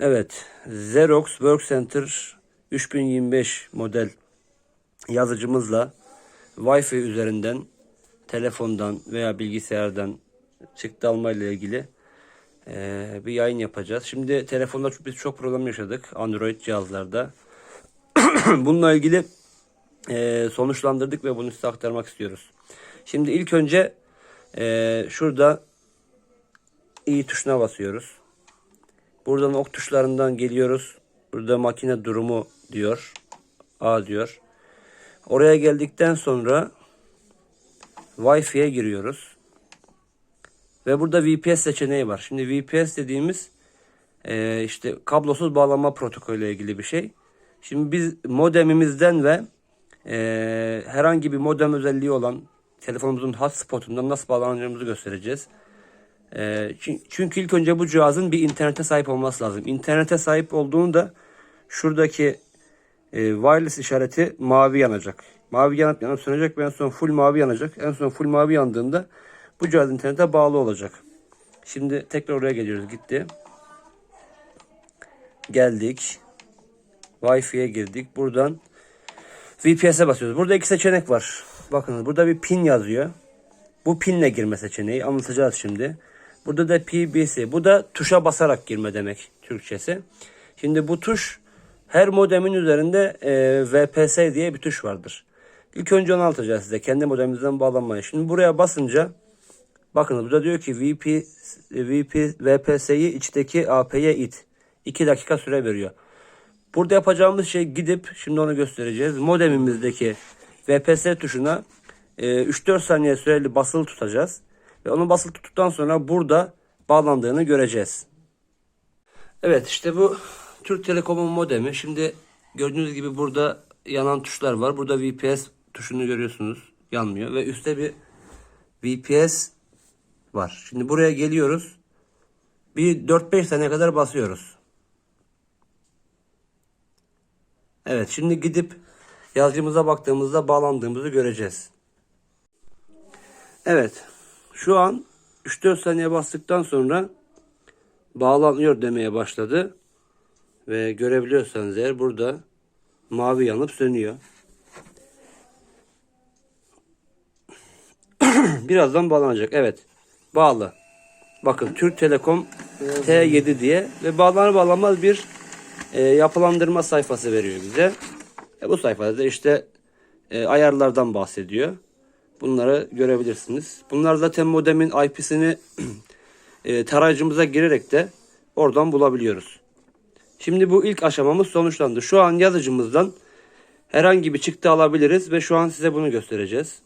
Evet. Xerox Workcenter 3025 model yazıcımızla Wi-Fi üzerinden telefondan veya bilgisayardan çıktı alma ile ilgili eee, bir yayın yapacağız. Şimdi telefonda biz çok problem yaşadık Android cihazlarda. Bununla ilgili eee, sonuçlandırdık ve bunu size aktarmak istiyoruz. Şimdi ilk önce eee, şurada i tuşuna basıyoruz. Buradan ok tuşlarından geliyoruz. Burada makine durumu diyor. A diyor. Oraya geldikten sonra Wi-Fi'ye giriyoruz. Ve burada VPS seçeneği var. Şimdi VPS dediğimiz eee, işte kablosuz bağlama protokolü ile ilgili bir şey. Şimdi biz modemimizden ve eee, herhangi bir modem özelliği olan telefonumuzun hotspotundan nasıl bağlanacağımızı göstereceğiz. Ee, çün- Çünkü ilk önce bu cihazın bir internete sahip olması lazım. İnternete sahip olduğunda şuradaki e, wireless işareti mavi yanacak. Mavi yanıp yanıp sönecek ve en son full mavi yanacak. En son full mavi yandığında bu cihaz internete bağlı olacak. Şimdi tekrar oraya geliyoruz. Gitti. Geldik. Wi-Fi'ye girdik. Buradan VPS'e basıyoruz. Burada iki seçenek var. Bakın burada bir pin yazıyor. Bu pinle girme seçeneği anlatacağız şimdi. Burada da PBC. Bu da tuşa basarak girme demek Türkçesi. Şimdi bu tuş her modemin üzerinde e, VPS diye bir tuş vardır. İlk önce onu anlatacağız size. Kendi modemimizden bağlanmayı. Şimdi buraya basınca bakın burada diyor ki VP, VP, VPS'yi içteki AP'ye it. 2 dakika süre veriyor. Burada yapacağımız şey gidip şimdi onu göstereceğiz. Modemimizdeki VPS tuşuna e, 3-4 saniye süreli basılı tutacağız. Ve onu basılı tuttuktan sonra burada bağlandığını göreceğiz. Evet işte bu Türk Telekom'un modemi. Şimdi gördüğünüz gibi burada yanan tuşlar var. Burada VPS tuşunu görüyorsunuz. Yanmıyor. Ve üstte bir VPS var. Şimdi buraya geliyoruz. Bir 4-5 saniye kadar basıyoruz. Evet şimdi gidip yazıcımıza baktığımızda bağlandığımızı göreceğiz. Evet şu an 3-4 saniye bastıktan sonra bağlanıyor demeye başladı. Ve görebiliyorsanız eğer burada mavi yanıp sönüyor. Birazdan bağlanacak. Evet. Bağlı. Bakın Türk Telekom T7 diye ve bağlanır bağlanmaz bir e, yapılandırma sayfası veriyor bize. E, bu sayfada da işte e, ayarlardan bahsediyor. Bunları görebilirsiniz. Bunlar zaten modemin IP'sini e, tarayıcımıza girerek de oradan bulabiliyoruz. Şimdi bu ilk aşamamız sonuçlandı. Şu an yazıcımızdan herhangi bir çıktı alabiliriz ve şu an size bunu göstereceğiz.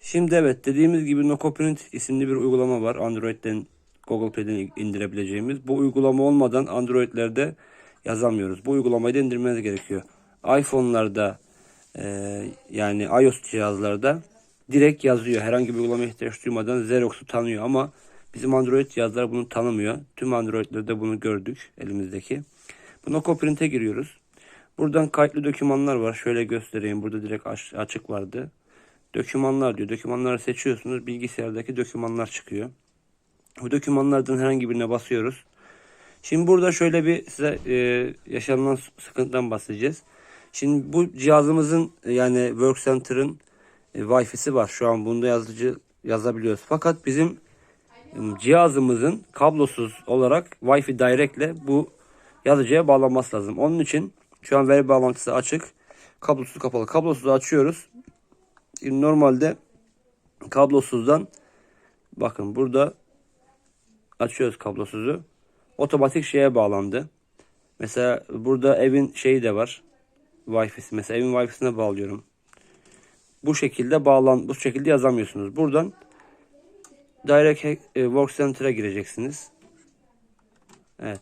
Şimdi evet dediğimiz gibi NoCoPrint isimli bir uygulama var. Android'den Google Play'den indirebileceğimiz. Bu uygulama olmadan Android'lerde yazamıyoruz. Bu uygulamayı da indirmeniz gerekiyor. iPhone'larda e, yani iOS cihazlarda direkt yazıyor. Herhangi bir uygulamaya ihtiyaç duymadan Xerox'u tanıyor ama bizim Android cihazlar bunu tanımıyor. Tüm Android'lerde bunu gördük elimizdeki. Bu NoCoPrint'e giriyoruz. Buradan kayıtlı dokümanlar var. Şöyle göstereyim. Burada direkt aç- açık vardı. Dokümanlar diyor. Dokümanları seçiyorsunuz. Bilgisayardaki dokümanlar çıkıyor. Bu dokümanlardan herhangi birine basıyoruz. Şimdi burada şöyle bir size e, yaşanılan sıkıntıdan bahsedeceğiz. Şimdi bu cihazımızın e, yani Workcenter'ın e, Wi-Fi'si var. Şu an bunda yazıcı yazabiliyoruz. Fakat bizim e, cihazımızın kablosuz olarak Wi-Fi Direct ile bu yazıcıya bağlanması lazım. Onun için şu an veri bağlantısı açık. Kablosuz kapalı. Kablosuzu açıyoruz. Şimdi normalde kablosuzdan bakın burada açıyoruz kablosuzu. Otomatik şeye bağlandı. Mesela burada evin şeyi de var. Wi-Fi'si. Mesela evin Wi-Fi'sine bağlıyorum. Bu şekilde bağlan bu şekilde yazamıyorsunuz. Buradan Direct e, Work Center'a gireceksiniz. Evet.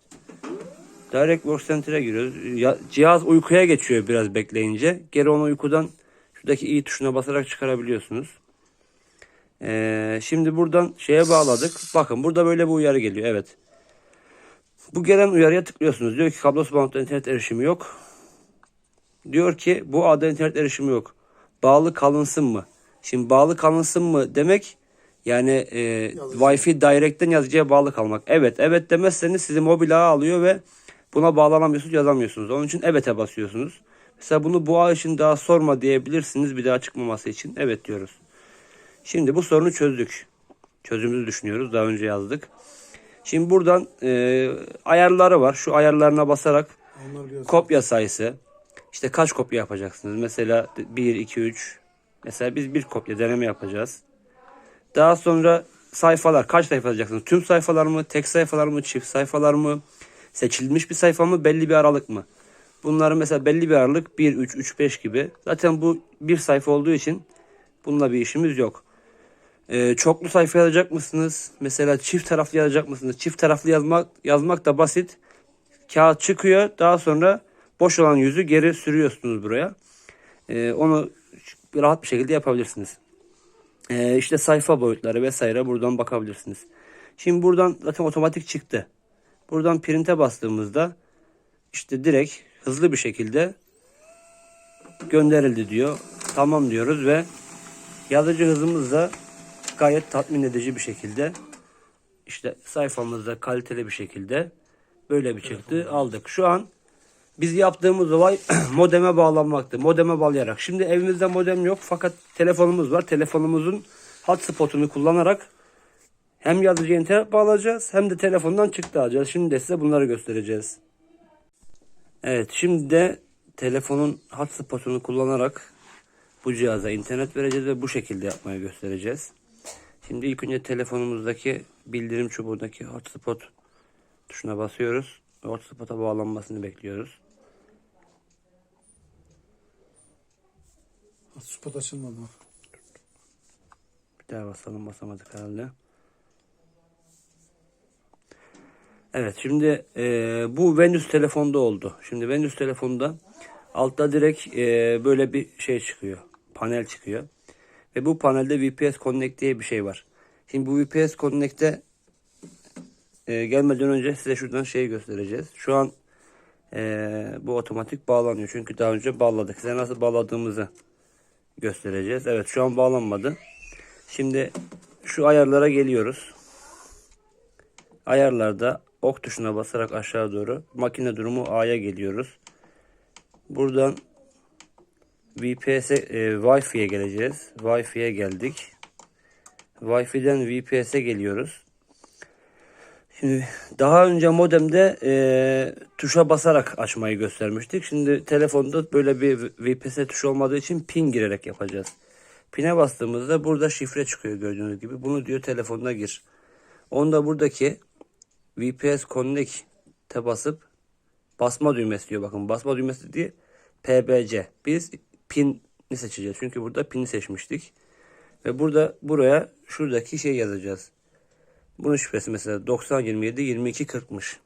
Direct Work Center'a giriyoruz. Ya- cihaz uykuya geçiyor biraz bekleyince. Geri onu uykudan şuradaki i tuşuna basarak çıkarabiliyorsunuz. Ee, şimdi buradan şeye bağladık. Bakın burada böyle bir uyarı geliyor. Evet. Bu gelen uyarıya tıklıyorsunuz. Diyor ki kablosuz bağlantıda internet erişimi yok. Diyor ki bu adda internet erişimi yok. Bağlı kalınsın mı? Şimdi bağlı kalınsın mı demek yani e, Wi-Fi Direct'ten yazıcıya bağlı kalmak. Evet evet demezseniz sizi mobil ağa alıyor ve Buna bağlanamıyorsunuz yazamıyorsunuz. Onun için evet'e basıyorsunuz. Mesela bunu bu ağ için daha sorma diyebilirsiniz bir daha çıkmaması için. Evet diyoruz. Şimdi bu sorunu çözdük. Çözümümüzü düşünüyoruz. Daha önce yazdık. Şimdi buradan e, ayarları var. Şu ayarlarına basarak kopya sayısı. İşte kaç kopya yapacaksınız? Mesela 1, 2, 3. Mesela biz bir kopya deneme yapacağız. Daha sonra sayfalar kaç sayfa yazacaksınız? Tüm sayfalar mı? Tek sayfalar mı? Çift sayfalar mı? Seçilmiş bir sayfa mı? Belli bir aralık mı? Bunları mesela belli bir aralık 1, 3, 3, 5 gibi. Zaten bu bir sayfa olduğu için bununla bir işimiz yok. Ee, çoklu sayfa yazacak mısınız? Mesela çift taraflı yazacak mısınız? Çift taraflı yazmak yazmak da basit. Kağıt çıkıyor. Daha sonra boş olan yüzü geri sürüyorsunuz buraya. Ee, onu rahat bir şekilde yapabilirsiniz. Ee, işte sayfa boyutları vesaire buradan bakabilirsiniz. Şimdi buradan zaten otomatik çıktı. Buradan print'e bastığımızda işte direkt hızlı bir şekilde gönderildi diyor. Tamam diyoruz ve yazıcı hızımız da gayet tatmin edici bir şekilde işte sayfamızda kaliteli bir şekilde böyle bir çıktı aldık. Şu an biz yaptığımız olay modeme bağlanmaktı. Modeme bağlayarak. Şimdi evimizde modem yok fakat telefonumuz var. Telefonumuzun hotspot'unu kullanarak hem yazıcıya internet bağlayacağız hem de telefondan çıktı alacağız. Şimdi de size bunları göstereceğiz. Evet şimdi de telefonun hotspot'unu kullanarak bu cihaza internet vereceğiz ve bu şekilde yapmayı göstereceğiz. Şimdi ilk önce telefonumuzdaki bildirim çubuğundaki hotspot tuşuna basıyoruz. Hotspot'a bağlanmasını bekliyoruz. Spot açılmadı. Bir daha basalım basamadık herhalde. Evet şimdi e, bu Venüs telefonda oldu. Şimdi Venüs telefonda altta direkt e, böyle bir şey çıkıyor. Panel çıkıyor. Ve bu panelde VPS Connect diye bir şey var. Şimdi bu VPS Connect'e e, gelmeden önce size şuradan şeyi göstereceğiz. Şu an e, bu otomatik bağlanıyor. Çünkü daha önce bağladık. Size nasıl bağladığımızı göstereceğiz. Evet şu an bağlanmadı. Şimdi şu ayarlara geliyoruz. Ayarlarda ok tuşuna basarak aşağı doğru makine durumu A'ya geliyoruz. Buradan VPS'e e, Wi-Fi'ye geleceğiz. Wi-Fi'ye geldik. Wi-Fi'den VPS'e geliyoruz. Şimdi daha önce modemde e, tuşa basarak açmayı göstermiştik. Şimdi telefonda böyle bir VPS tuşu olmadığı için pin girerek yapacağız. Pin'e bastığımızda burada şifre çıkıyor gördüğünüz gibi. Bunu diyor telefonuna gir. Onda buradaki VPS Connect'e basıp basma düğmesi diyor. Bakın basma düğmesi diye PBC. Biz pin'i seçeceğiz. Çünkü burada pin'i seçmiştik. Ve burada buraya şuradaki şey yazacağız. Bunun şifresi mesela 9027 22 40'mış.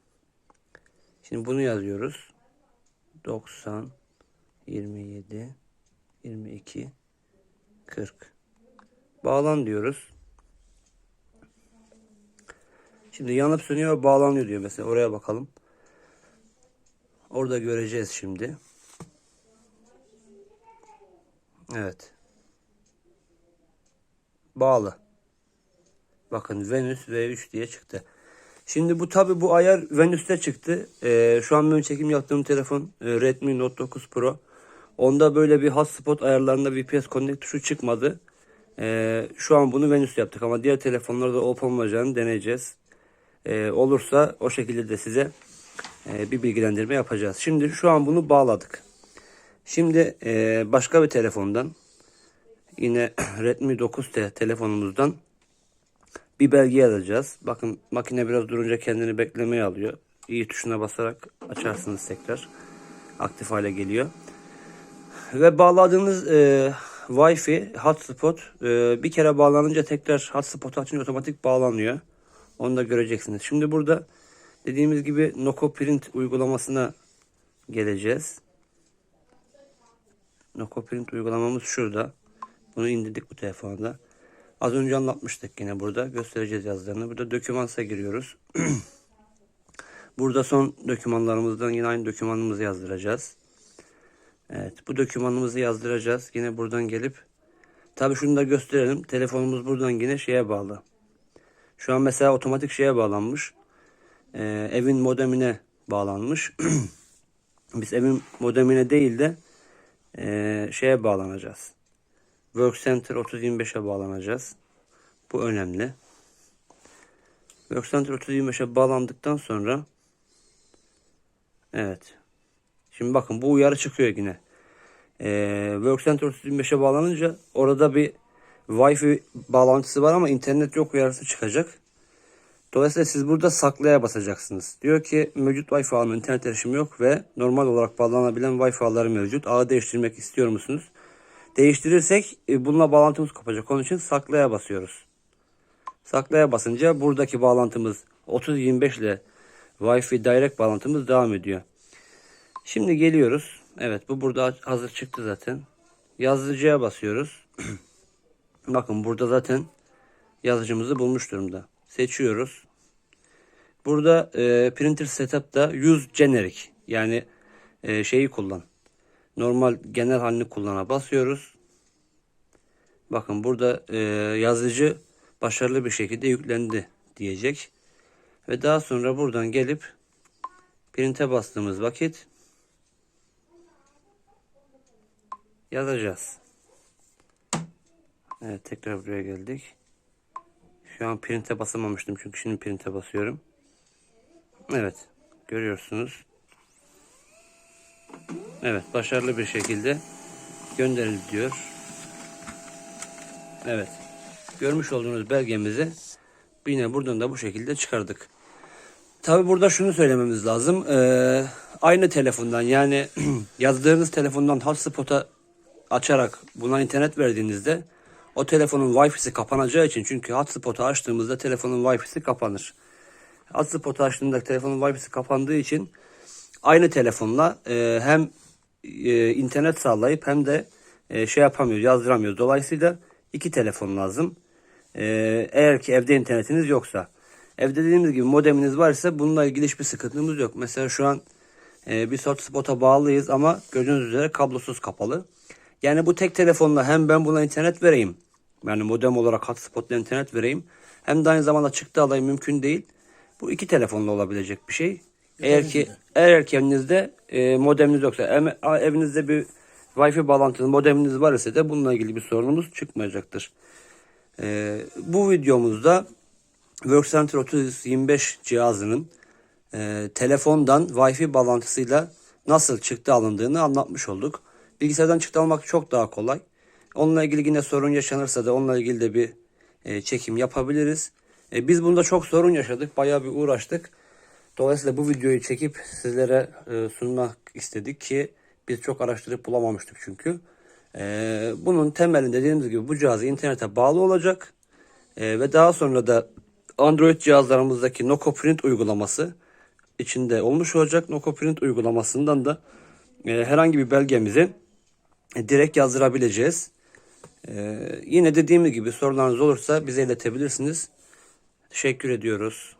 Şimdi bunu yazıyoruz. 90 27 22 40. Bağlan diyoruz. Şimdi yanıp sönüyor bağlanıyor diyor mesela oraya bakalım. Orada göreceğiz şimdi. Evet. Bağlı. Bakın Venüs V3 diye çıktı. Şimdi bu tabi bu ayar Venüs'te çıktı. Ee, şu an benim çekim yaptığım telefon e, Redmi Note 9 Pro. Onda böyle bir hotspot ayarlarında VPS Connect tuşu çıkmadı. Ee, şu an bunu Venüs yaptık ama diğer telefonlarda olup olmayacağını deneyeceğiz. Ee, olursa o şekilde de size e, bir bilgilendirme yapacağız. Şimdi şu an bunu bağladık. Şimdi e, başka bir telefondan yine Redmi 9T telefonumuzdan bir belge yazacağız. Bakın makine biraz durunca kendini beklemeye alıyor. İyi tuşuna basarak açarsınız tekrar. Aktif hale geliyor. Ve bağladığınız e, Wi-Fi hotspot e, bir kere bağlanınca tekrar hotspot açınca otomatik bağlanıyor. Onu da göreceksiniz. Şimdi burada dediğimiz gibi Noco Print uygulamasına geleceğiz. Noco Print uygulamamız şurada. Bunu indirdik bu telefonda. Az önce anlatmıştık yine burada. Göstereceğiz yazılarını. Burada dokümansa giriyoruz. burada son dokümanlarımızdan yine aynı dokümanımızı yazdıracağız. Evet bu dokümanımızı yazdıracağız. Yine buradan gelip tabi şunu da gösterelim. Telefonumuz buradan yine şeye bağlı. Şu an mesela otomatik şeye bağlanmış. Ee, evin modemine bağlanmış. Biz evin modemine değil de eee, şeye bağlanacağız. Workcenter 3025'e bağlanacağız. Bu önemli. Workcenter 3025'e bağlandıktan sonra evet. Şimdi bakın bu uyarı çıkıyor yine. Ee, Workcenter 3025'e bağlanınca orada bir Wi-Fi bağlantısı var ama internet yok uyarısı çıkacak. Dolayısıyla siz burada saklaya basacaksınız. Diyor ki mevcut Wi-Fi ağının internet erişimi yok ve normal olarak bağlanabilen Wi-Fi ağları mevcut. Ağı değiştirmek istiyor musunuz? Değiştirirsek e, bununla bağlantımız kopacak. Onun için saklaya basıyoruz. Saklaya basınca buradaki bağlantımız 3025 ile Wi-Fi direct bağlantımız devam ediyor. Şimdi geliyoruz. Evet bu burada hazır çıktı zaten. Yazıcıya basıyoruz. Bakın burada zaten yazıcımızı bulmuş durumda. Seçiyoruz. Burada e, printer setup'ta use generic yani e, şeyi kullan. Normal genel halini kullana basıyoruz. Bakın burada e, yazıcı başarılı bir şekilde yüklendi diyecek. Ve daha sonra buradan gelip print'e bastığımız vakit yazacağız. Evet tekrar buraya geldik. Şu an print'e basamamıştım çünkü şimdi print'e basıyorum. Evet görüyorsunuz. Evet başarılı bir şekilde gönderildi diyor. Evet. Görmüş olduğunuz belgemizi yine buradan da bu şekilde çıkardık. Tabi burada şunu söylememiz lazım. Ee, aynı telefondan yani yazdığınız telefondan hotspot'a açarak buna internet verdiğinizde o telefonun Wi-Fi'si kapanacağı için çünkü hotspot'u açtığımızda telefonun Wi-Fi'si kapanır. Hotspot'u açtığımda telefonun Wi-Fi'si kapandığı için aynı telefonla e, hem e, internet sağlayıp hem de e, şey yapamıyoruz, yazdıramıyoruz. Dolayısıyla iki telefon lazım. E, eğer ki evde internetiniz yoksa. Evde dediğimiz gibi modeminiz varsa bununla ilgili hiçbir sıkıntımız yok. Mesela şu an e, bir hotspot'a bağlıyız ama gördüğünüz üzere kablosuz kapalı. Yani bu tek telefonla hem ben buna internet vereyim. Yani modem olarak hotspot'la internet vereyim. Hem de aynı zamanda çıktı alayım mümkün değil. Bu iki telefonla olabilecek bir şey. Eğer ki eğer ki evinizde e, modeminiz yoksa evinizde bir Wi-Fi bağlantılı modeminiz var ise de bununla ilgili bir sorunumuz çıkmayacaktır. E, bu videomuzda Workcenter 3025 cihazının e, telefondan Wi-Fi bağlantısıyla nasıl çıktı alındığını anlatmış olduk. Bilgisayardan çıktı almak çok daha kolay. Onunla ilgili yine sorun yaşanırsa da onunla ilgili de bir e, çekim yapabiliriz. E, biz bunda çok sorun yaşadık. Bayağı bir uğraştık. Dolayısıyla bu videoyu çekip sizlere e, sunmak istedik ki biz çok araştırıp bulamamıştık çünkü. E, bunun temelinde dediğimiz gibi bu cihazı internete bağlı olacak. E, ve daha sonra da Android cihazlarımızdaki Noco Print uygulaması içinde olmuş olacak. Noco Print uygulamasından da e, herhangi bir belgemizi e, direkt yazdırabileceğiz. E, yine dediğimiz gibi sorularınız olursa bize iletebilirsiniz. Teşekkür ediyoruz.